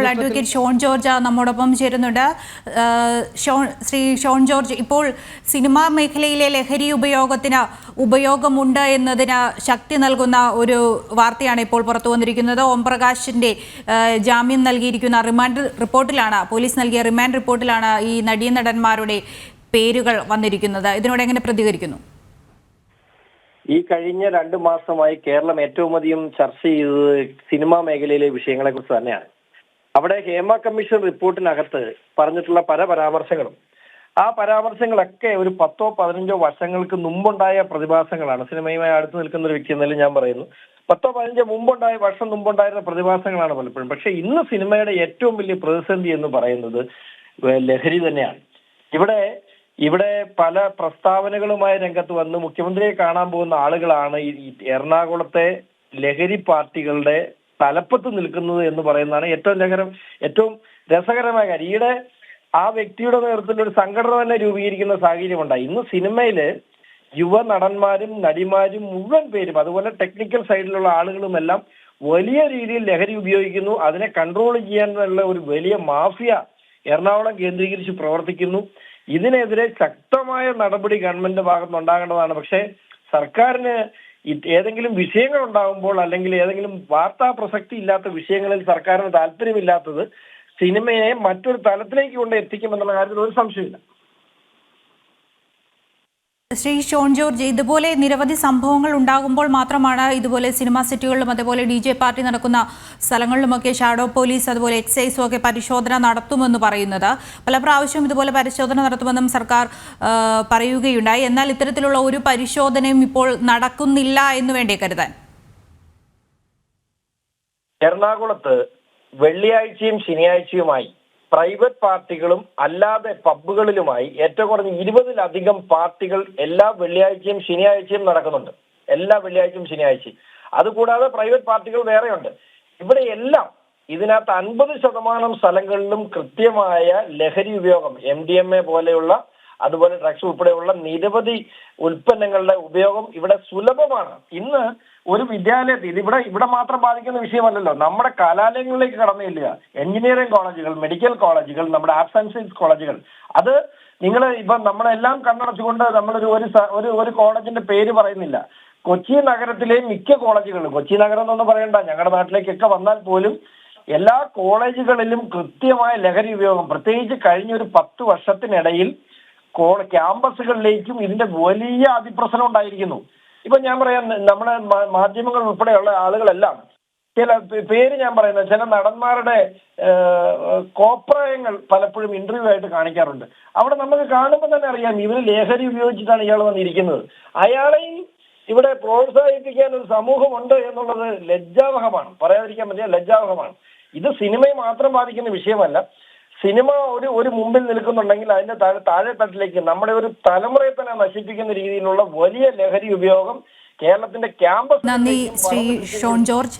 ഇപ്പോൾ advocate Sean George നമ്മോടൊപ്പം ചേരുന്നുണ്ട്. ഷോൺ ശ്രീ ഷോൺ ജോർജ് ഇപ്പോൾ സിനിമാ മേഖലയിലെ ലഹരി ഉപയോഗത്തിന് ഉപയോഗമുണ്ട് എന്നതിന് ശക്തി നൽകുന്ന ഒരു വാർത്തയാണ് ഇപ്പോൾ പുറത്തു വന്നിരിക്കുന്നത്. ഓം പ്രകാശിന്റെ ജാമ്യം നൽകിയിരിക്കുന്ന റിമാൻഡ് റിപ്പോർട്ടിലാണ് പോലീസ് നൽകിയ റിമാൻഡ് റിപ്പോർട്ടിലാണ് ഈ നടീനടന്മാരുടെ പേരുകൾ വന്നിരിക്കുന്നത്. ഇതിനോട് എങ്ങനെ പ്രതികരിക്കുന്നു? ഈ കഴിഞ്ഞ രണ്ട് മാസമായി കേരളം ഏറ്റവും അധികം ചർച്ച ചെയ്തത് സിനിമാ മേഖലയിലെ വിഷയങ്ങളെ കുറിച്ച് തന്നെയാണ്. അവിടെ ഹേമ കമ്മീഷൻ റിപ്പോർട്ടിനകത്ത് പറഞ്ഞിട്ടുള്ള പല പരാമർശങ്ങളും. ആ പരാമർശങ്ങളൊക്കെ ഒരു പത്തോ പതിനഞ്ചോ വർഷങ്ങൾക്ക് മുമ്പുണ്ടായ പ്രതിഭാസങ്ങളാണ്. സിനിമയുമായി അടുത്ത് നിൽക്കുന്ന ഒരു വ്യക്തി എന്നാലും ഞാൻ പറയുന്നു. പത്തോ പതിനഞ്ചോ മുമ്പുണ്ടായ വർഷം മുമ്പുണ്ടായിരുന്ന പ്രതിഭാസങ്ങളാണ് പലപ്പോഴും. പക്ഷെ ഇന്ന് സിനിമയുടെ ഏറ്റവും വലിയ പ്രതിസന്ധി എന്ന് പറയുന്നത് ലഹരി തന്നെയാണ്. ഇവിടെ ഇവിടെ പല പ്രസ്താവനകളുമായി രംഗത്ത് വന്ന് മുഖ്യമന്ത്രിയെ കാണാൻ പോകുന്ന ആളുകളാണ് ഈ എറണാകുളത്തെ ലഹരി പാർട്ടികളുടെ തലപ്പത്ത് നിൽക്കുന്നത് എന്ന് പറയുന്നതാണ് ഏറ്റവും ലഹരം ഏറ്റവും രസകരമായ കാര്യം. ഈയിടെ ആ വ്യക്തിയുടെ നേതൃത്വത്തിൽ ഒരു സംഘടന തന്നെ രൂപീകരിക്കുന്ന സാഹചര്യമുണ്ടായി ഇന്ന് സിനിമയിൽ യുവ നടന്മാരും നടിമാരും മുഴുവൻ പേരും അതുപോലെ ടെക്നിക്കൽ സൈഡിലുള്ള ആളുകളും എല്ലാം വലിയ രീതിയിൽ ലഹരി ഉപയോഗിക്കുന്നു. അതിനെ കൺട്രോൾ ചെയ്യാനുള്ള ഒരു വലിയ മാഫിയ എറണാകുളം കേന്ദ്രീകരിച്ച് പ്രവർത്തിക്കുന്നു. ഇതിനെതിരെ ശക്തമായ നടപടി ഗവൺമെന്റ് ഭാഗത്ത് ഉണ്ടാകേണ്ടതാണ് പക്ഷേ സർക്കാരിന് ഏതെങ്കിലും വിഷയങ്ങൾ ഉണ്ടാകുമ്പോൾ അല്ലെങ്കിൽ ഏതെങ്കിലും വാർത്താ പ്രസക്തി ഇല്ലാത്ത വിഷയങ്ങളിൽ സർക്കാരിന് താല്പര്യമില്ലാത്തത് സിനിമയെ മറ്റൊരു തലത്തിലേക്ക് കൊണ്ട് എത്തിക്കുമെന്നുള്ള കാര്യത്തിൽ ഒരു സംശയമില്ല ശ്രീ ഷോൺ ജോർജ് ഇതുപോലെ നിരവധി സംഭവങ്ങൾ ഉണ്ടാകുമ്പോൾ മാത്രമാണ് ഇതുപോലെ സിനിമാ സിറ്റികളിലും അതുപോലെ ഡി ജെ പാർട്ടി നടക്കുന്ന സ്ഥലങ്ങളിലുമൊക്കെ ഷാഡോ പോലീസ് അതുപോലെ എക്സൈസും ഒക്കെ പരിശോധന നടത്തുമെന്ന് പറയുന്നത്. പല പ്രാവശ്യം ഇതുപോലെ പരിശോധന നടത്തുമെന്നും സർക്കാർ പറയുകയുണ്ടായി. എന്നാൽ ഇത്തരത്തിലുള്ള ഒരു പരിശോധനയും ഇപ്പോൾ നടക്കുന്നില്ല എന്ന് വേണ്ടി കരുതാൻ? എറണാകുളത്ത് വെള്ളിയാഴ്ചയും ശനിയാഴ്ചയുമായി പ്രൈവറ്റ് പാർട്ടികളും അല്ലാതെ പബ്ബുകളിലുമായി ഏറ്റവും കുറഞ്ഞ ഇരുപതിലധികം പാർട്ടികൾ എല്ലാ വെള്ളിയാഴ്ചയും ശനിയാഴ്ചയും നടക്കുന്നുണ്ട്. എല്ലാ വെള്ളിയാഴ്ചയും ശനിയാഴ്ചയും. അതുകൂടാതെ പ്രൈവറ്റ് പാർട്ടികൾ വേറെയുണ്ട്. ഇവിടെ എല്ലാം ഇതിനകത്ത് അൻപത് ശതമാനം സ്ഥലങ്ങളിലും കൃത്യമായ ലഹരി ഉപയോഗം എം ഡി എം എ പോലെയുള്ള അതുപോലെ ഡ്രഗ്സ് ഉൾപ്പെടെയുള്ള നിരവധി ഉൽപ്പന്നങ്ങളുടെ ഉപയോഗം ഇവിടെ സുലഭമാണ്. ഇന്ന് ഒരു വിദ്യാലയത്തിൽ ഇതിവിടെ ഇവിടെ മാത്രം ബാധിക്കുന്ന വിഷയമല്ലല്ലോ. നമ്മുടെ കലാലയങ്ങളിലേക്ക് കടന്നു ചെല്ലുക. എഞ്ചിനീയറിംഗ് കോളേജുകൾ മെഡിക്കൽ കോളേജുകൾ നമ്മുടെ ആർട്സ് ആൻഡ് സയൻസ് കോളേജുകൾ. അത് നിങ്ങൾ ഇപ്പൊ നമ്മളെല്ലാം കണ്ണടച്ചുകൊണ്ട് നമ്മളൊരു ഒരു ഒരു കോളേജിന്റെ പേര് പറയുന്നില്ല. കൊച്ചി നഗരത്തിലെ മിക്ക കോളേജുകളിലും കൊച്ചി നഗരം എന്നൊന്നും പറയണ്ട ഞങ്ങളുടെ നാട്ടിലേക്കൊക്കെ വന്നാൽ പോലും എല്ലാ കോളേജുകളിലും കൃത്യമായ ലഹരി ഉപയോഗം പ്രത്യേകിച്ച് കഴിഞ്ഞ ഒരു പത്ത് വർഷത്തിനിടയിൽ ക്യാമ്പസുകളിലേക്കും ഇതിന്റെ വലിയ അതിപ്രസരം ഉണ്ടായിരിക്കുന്നു. ഇപ്പൊ ഞാൻ പറയാം നമ്മുടെ മാധ്യമങ്ങൾ ഉൾപ്പെടെയുള്ള ആളുകളെല്ലാം ചില പേര് ഞാൻ പറയുന്നത് ചില നടന്മാരുടെ കോപ്രയങ്ങൾ പലപ്പോഴും ഇന്റർവ്യൂ ആയിട്ട് കാണിക്കാറുണ്ട്. അവിടെ നമുക്ക് കാണുമ്പോൾ തന്നെ അറിയാം ഇവർ ലഹരി ഉപയോഗിച്ചിട്ടാണ് ഇയാൾ വന്നിരിക്കുന്നത്. അയാളെയും ഇവിടെ പ്രോത്സാഹിപ്പിക്കാൻ ഒരു സമൂഹമുണ്ട് എന്നുള്ളത് ലജ്ജാവഹമാണ്. പറയാതിരിക്കാൻ പറ്റിയ ലജ്ജാവഹമാണ്. ഇത് സിനിമയെ മാത്രം ബാധിക്കുന്ന വിഷയമല്ല. സിനിമ ഒരു ഒരു മുമ്പിൽ നിൽക്കുന്നുണ്ടെങ്കിൽ അതിന്റെ താഴെ താഴെ തട്ടിലേക്ക് നമ്മുടെ ഒരു തലമുറയെ തന്നെ നശിപ്പിക്കുന്ന രീതിയിലുള്ള വലിയ ലഹരി ഉപയോഗം കേരളത്തിന്റെ ക്യാമ്പസ് നന്ദി ശ്രീ ഷോൺ ജോർജ്.